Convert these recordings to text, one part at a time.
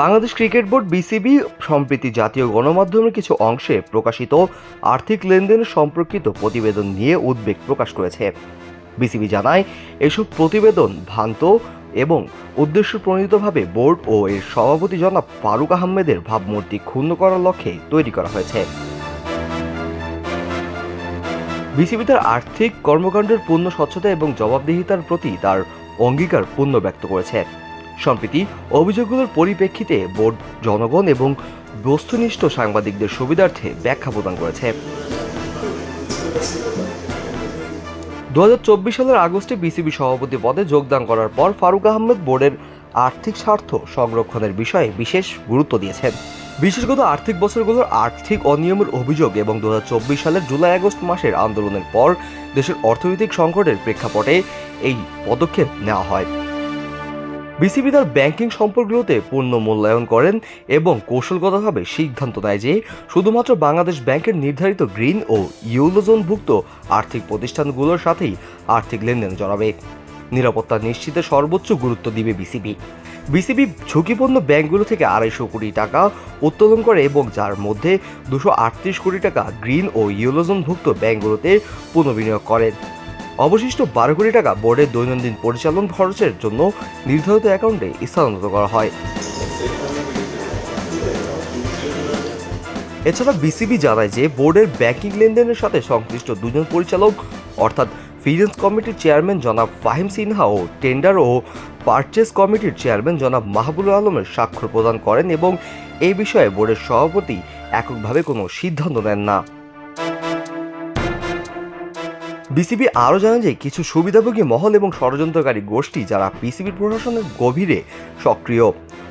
Bangladesh cricket board BCB সম্প্রতি জাতীয় গণমাধ্যমের কিছু অংশে প্রকাশিত আর্থিক লেনদেন সম্পর্কিত প্রতিবেদন নিয়ে উদ্বেগ প্রকাশ করেছে। বিসিবি জানায়, এসব প্রতিবেদন ভ্রান্ত এবং উদ্দেশ্য প্রণীতভাবে বোর্ড ও এর সভাপতি জনাব ফারুক আহমেদের ভাবমূর্তি ক্ষুণ্ণ করার লক্ষ্যে তৈরি করা হয়েছে। বিসিবি তার আর্থিক কর্মকাণ্ডের পূর্ণ স্বচ্ছতা এবং জবাবদিহিতার প্রতি তার অঙ্গীকার পূর্ণ ব্যক্ত করেছে। সম্প্রতি অভিযোগগুলোর পরিপ্রেক্ষিতে বোর্ড, জনগণ এবং বস্তুনিষ্ঠ সাংবাদিকদের সুবিধার্থে ব্যাখ্যা প্রদান করেছে। দু হাজার চব্বিশ সালের আগস্টে বিসিবি সভাপতি পদে যোগদান করার পর ফারুক আহমেদ বোর্ডের আর্থিক স্বার্থ সংরক্ষণের বিষয়ে বিশেষ গুরুত্ব দিয়েছেন। বিশেষত আর্থিক বছরগুলোর আর্থিক অনিয়মের অভিযোগ এবং দু হাজার চব্বিশ সালের জুলাই আগস্ট মাসের আন্দোলনের পর দেশের অর্থনৈতিক সংকটের প্রেক্ষাপটে এই পদক্ষেপ নেওয়া হয়। বিসিবি তার ব্যাংকিং সম্পর্কগুলোতে পূর্ণ মূল্যায়ন করেন এবং কৌশলগতভাবে সিদ্ধান্ত নেয় যে শুধুমাত্র বাংলাদেশ ব্যাংকের নির্ধারিত গ্রিন ও ইউলোজোনভুক্ত আর্থিক প্রতিষ্ঠানগুলোর সাথেই আর্থিক লেনদেন জড়াবে নিরাপত্তা নিশ্চিতে সর্বোচ্চ গুরুত্ব দিবে বিসিবি। বিসিবি ঝুঁকিপূর্ণ ব্যাংকগুলো থেকে আড়াইশো কোটি টাকা উত্তোলন করে এবং যার মধ্যে দুশো কোটি টাকা গ্রিন ও ইউলোজোনভুক্ত ব্যাংকগুলোতে পুনর্বিনিয়োগ করেন অবশিষ্ট বারো কোটি টাকা বোর্ডের দৈনন্দিন পরিচালন খরচের জন্য নির্ধারিত অ্যাকাউন্টে স্থানান্তর করা হয়। এছাড়া বিসিবি জানায় যে বোর্ডের ব্যাংকিং লেনদেনের সাথে সংশ্লিষ্ট দুজন পরিচালক, অর্থাৎ ফিনান্স কমিটির চেয়ারম্যান জনাব ফাহিম সিনহা ও টেন্ডার ও পারচেস কমিটির চেয়ারম্যান জনাব মাহবুল আলমের স্বাক্ষর প্রদান করেন এবং এই বিষয়ে বোর্ডের সভাপতি এককভাবে কোনো সিদ্ধান্ত নেন না। বিসিবি আরও জানায় যে কিছু সুবিধাভোগী মহল এবং ষড়যন্ত্রকারী গোষ্ঠী যারা বিসিবির প্রশাসনের গভীরে সক্রিয়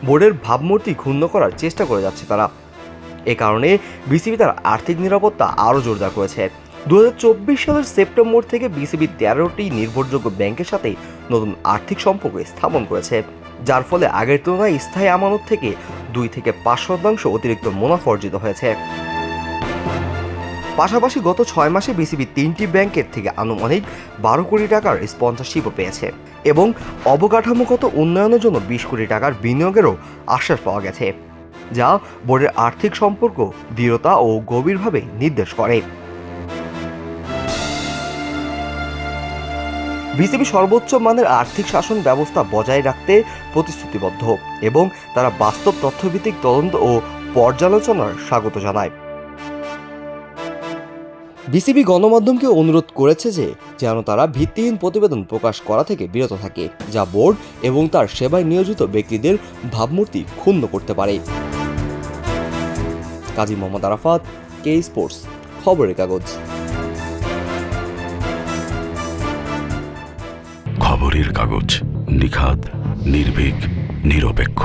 বোর্ডের ভাবমূর্তি ক্ষুণ্ণ করার চেষ্টা করে যাচ্ছে তারা। এ কারণে বিসিবি তার আর্থিক নিরাপত্তা আরও জোরদার করেছে। দু হাজার চব্বিশ সালের সেপ্টেম্বর থেকে বিসিবি তেরোটি নির্ভরযোগ্য ব্যাংকের সাথে নতুন আর্থিক সম্পর্ক স্থাপন করেছে, যার ফলে আগের তুলনায় স্থায়ী আমানত থেকে দুই থেকে পাঁচ শতাংশ অতিরিক্ত মুনাফা অর্জিত হয়েছে। পাশাপাশি গত ছয় মাসে বিসিবি তিনটি ব্যাংকের থেকে আনুমানিক বারো কোটি টাকার স্পন্সরশিপও পেয়েছে এবং অবকাঠামোগত উন্নয়নের জন্য বিশ কোটি টাকার বিনিয়োগেরও আশ্বাস পাওয়া গেছে, যা বোর্ডের আর্থিক সম্পর্ক দৃঢ়তা ও গভীরভাবে নির্দেশ করে। বিসিবি সর্বোচ্চ মানের আর্থিক শাসন ব্যবস্থা বজায় রাখতে প্রতিশ্রুতিবদ্ধ এবং তারা বাস্তব তথ্যভিত্তিক তদন্ত ও পর্যালোচনার স্বাগত জানায়। বিসিবি গণমাধ্যমকে অনুরোধ করেছে যে যেন তারা ভিত্তিহীন প্রতিবেদন প্রকাশ করা থেকে বিরত থাকে, যা বোর্ড এবং তার সেবায় নিয়োজিত ব্যক্তিদের ভাবমূর্তি ক্ষুণ্ণ করতে পারে। কাজী মোহাম্মদ আরাফাত, কে স্পোর্টস, খবরের কাগজ। খবরের কাগজ, নিখাদ, নির্ভীক, নিরপেক্ষ।